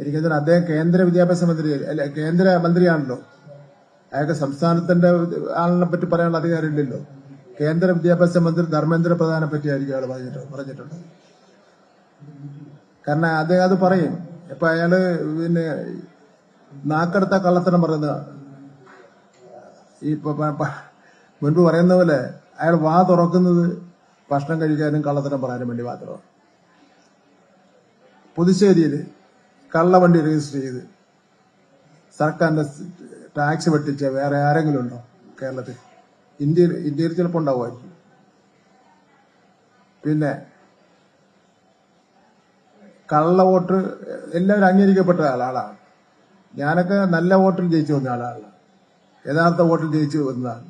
എനിക്കതിന് അദ്ദേഹം കേന്ദ്ര വിദ്യാഭ്യാസ മന്ത്രി കേന്ദ്ര മന്ത്രിയാണല്ലോ. അയാൾക്ക് സംസ്ഥാനത്തിന്റെ ആളിനെ പറ്റി പറയാനുള്ള അധികാരമില്ലല്ലോ കേന്ദ്ര വിദ്യാഭ്യാസ മന്ത്രി ധർമ്മേന്ദ്ര പ്രധാനെ പറ്റി ആയിരിക്കും അയാൾ പറഞ്ഞിട്ട് പറഞ്ഞിട്ടുണ്ട്. കാരണം അദ്ദേഹം അത് പറയും. ഇപ്പൊ അയാൾ പിന്നെ നാക്കെടുത്ത കള്ളത്തരം പറയുന്ന ഈ മുൻപ് പറയുന്ന പോലെ അയാൾ വാ തുറക്കുന്നത് ഭക്ഷണം കഴിക്കാനും കള്ളത്തരം പറയാനും വേണ്ടി മാത്രമാണ്. പുതുശ്ശേരിയിൽ കള്ളവണ്ടി രജിസ്റ്റർ ചെയ്ത് സർക്കാരിന്റെ ടാക്സ് വെട്ടിച്ച വേറെ ആരെങ്കിലും ഉണ്ടോ കേരളത്തിൽ? ഇന്ത്യയിൽ ഇന്ത്യയിൽ ചിലപ്പോൾ ഉണ്ടാവുമായിരിക്കും. പിന്നെ കള്ള വോട്ട് എല്ലാവരും അംഗീകരിക്കപ്പെട്ട ആളാണ്. ഞാനൊക്കെ നല്ല വോട്ടിൽ ജയിച്ചു വന്ന ആളാണ്. യഥാർത്ഥ വോട്ടിൽ ജയിച്ചു വന്നതാണ്.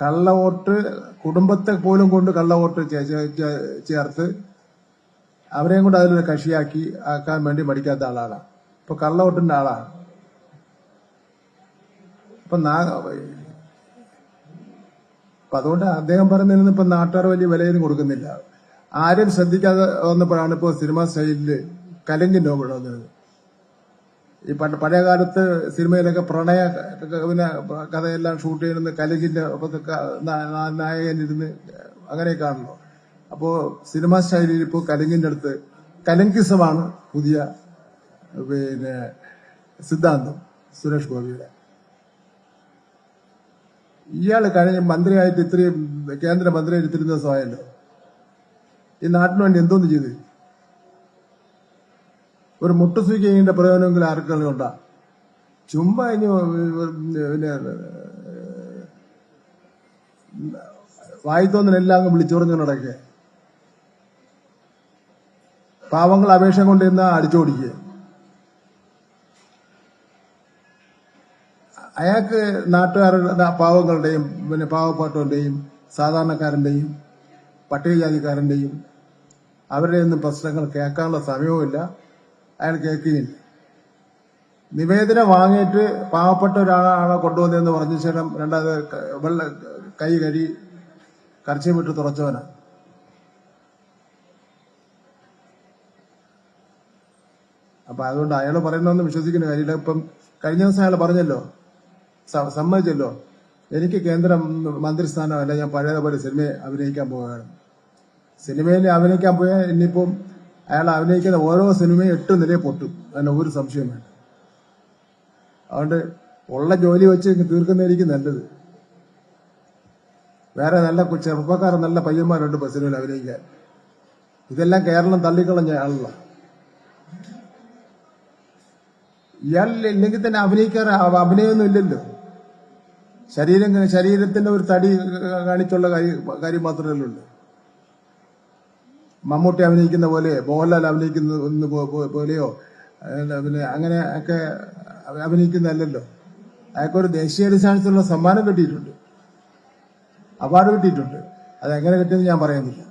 കള്ള വോട്ട് കുടുംബത്തെ പോലും കൊണ്ട് കള്ള വോട്ട് ചേർത്ത് അവരെയും കൊണ്ട് അതിലൊരു കക്ഷിയാക്കി ആക്കാൻ വേണ്ടി മടിക്കാത്ത ആളാണ്. ഇപ്പൊ കള്ള വോട്ടിന്റെ ആളാണ്. ഇപ്പൊ അപ്പൊ അതുകൊണ്ട് അദ്ദേഹം നിന്ന് ഇപ്പൊ നാട്ടുകാർ വലിയ വിലയൊന്നും കൊടുക്കുന്നില്ല. ആരും ശ്രദ്ധിക്കാതെ വന്നപ്പോഴാണ് ഇപ്പോ സിനിമ സ്റ്റൈലിൽ കലങ്കി നോവൽ വന്നത് ഈ പണ്ട് പഴയ കാലത്ത് സിനിമയിലൊക്കെ പ്രണയ പിന്നെ കഥയെല്ലാം ഷൂട്ട് ചെയ്യുന്നത് കലങ്കിന്റെ നായകനിരുന്ന് അങ്ങനെയൊക്കെ നാ- അപ്പോ സിനിമാ ശൈലിയിൽ ഇപ്പോൾ കലങ്കിന്റെ അടുത്ത് കലങ്കിസമാണ് പുതിയ പിന്നെ സിദ്ധാന്തം സുരേഷ് ഗോപിയുടെ. ഇയാൾ കഴിഞ്ഞ മന്ത്രിയായിട്ട് ഇത്രയും കേന്ദ്ര മന്ത്രിയായിട്ട് ഇത്രയും ദിവസമായല്ലോ. ഈ നാട്ടിന് വേണ്ടി എന്തോന്ന് ചെയ്ത്? ഒരു മുട്ട സ്വീകരിക്കേണ്ട പ്രയോജനമെങ്കിലും ആർക്കെങ്കിലും ഉണ്ടാ. ചുമ്മാ ഇനി പിന്നെ വായിത്തോന്നിനെല്ലാം അങ്ങ് വിളിച്ചുറഞ്ഞു നടക്കെ. പാവങ്ങൾ അപേക്ഷ കൊണ്ടിരുന്ന അടിച്ചോടിക്കുക അയാൾക്ക് നാട്ടുകാരുടെ പാവങ്ങളുടെയും പിന്നെ പാവപ്പെട്ടവന്റെയും സാധാരണക്കാരന്റെയും പട്ടികജാതിക്കാരന്റെയും അവരുടെ ഒന്നും പ്രശ്നങ്ങൾ കേൾക്കാനുള്ള സമയവുമില്ല. അയാൾ കേൾക്കുകയില്ല. നിവേദനം വാങ്ങിയിട്ട് പാവപ്പെട്ട ഒരാളാണ് കൊണ്ടുവന്നതെന്ന് പറഞ്ഞ ശേഷം രണ്ടാമത് വെള്ള കൈ കരി കർച്ചി വിട്ട് തുറച്ചവനാണ്. അപ്പൊ അതുകൊണ്ട് അയാൾ പറയുന്നതെന്ന് വിശ്വസിക്കുന്ന കാര്യമില്ല. ഇപ്പം കഴിഞ്ഞ ദിവസം അയാൾ പറഞ്ഞല്ലോ. സമ്മതിച്ചല്ലോ. എനിക്ക് കേന്ദ്ര മന്ത്രിസ്ഥാനമല്ല ഞാൻ പഴയതുപോലെ സിനിമയെ അഭിനയിക്കാൻ പോവുകയാണ്. സിനിമയിൽ അഭിനയിക്കാൻ പോയാൽ ഇനിയിപ്പം അയാൾ അഭിനയിക്കുന്ന ഓരോ സിനിമയും എട്ട് നിലയെ പൊട്ടും. അതിന് ഒരു സംശയം വേണ്ട. അതുകൊണ്ട് ഉള്ള ജോലി വെച്ച് തീർക്കുന്നതായിരിക്കും നല്ലത്. വേറെ നല്ല ചെറുപ്പക്കാർ നല്ല പയ്യന്മാരുണ്ട് സിനിമയിൽ അഭിനയിക്കാൻ. ഇതെല്ലാം കേരളം തള്ളിക്കളഞ്ഞ ആളല്ല. ഇയാൾ ഇല്ലെങ്കിൽ തന്നെ അഭിനയിക്കാറ് അഭിനയൊന്നും ഇല്ലല്ലോ. ശരീരം ശരീരത്തിന്റെ ഒരു തടി കാണിച്ചുള്ള കാര്യം മാത്രമല്ല മാത്രമേ ഉള്ളൂ. മമ്മൂട്ടി അഭിനയിക്കുന്ന പോലെ മോഹൻലാൽ അഭിനയിക്കുന്ന പോലെയോ പിന്നെ അങ്ങനെ ഒക്കെ അഭിനയിക്കുന്നതല്ലല്ലോ. അയാൾക്കൊരു ദേശീയാടിസ്ഥാനത്തിലുള്ള സമ്മാനം കിട്ടിയിട്ടുണ്ട്. അവാർഡ് കിട്ടിയിട്ടുണ്ട്. അതെങ്ങനെ കിട്ടിയെന്ന് ഞാൻ പറയുന്നില്ല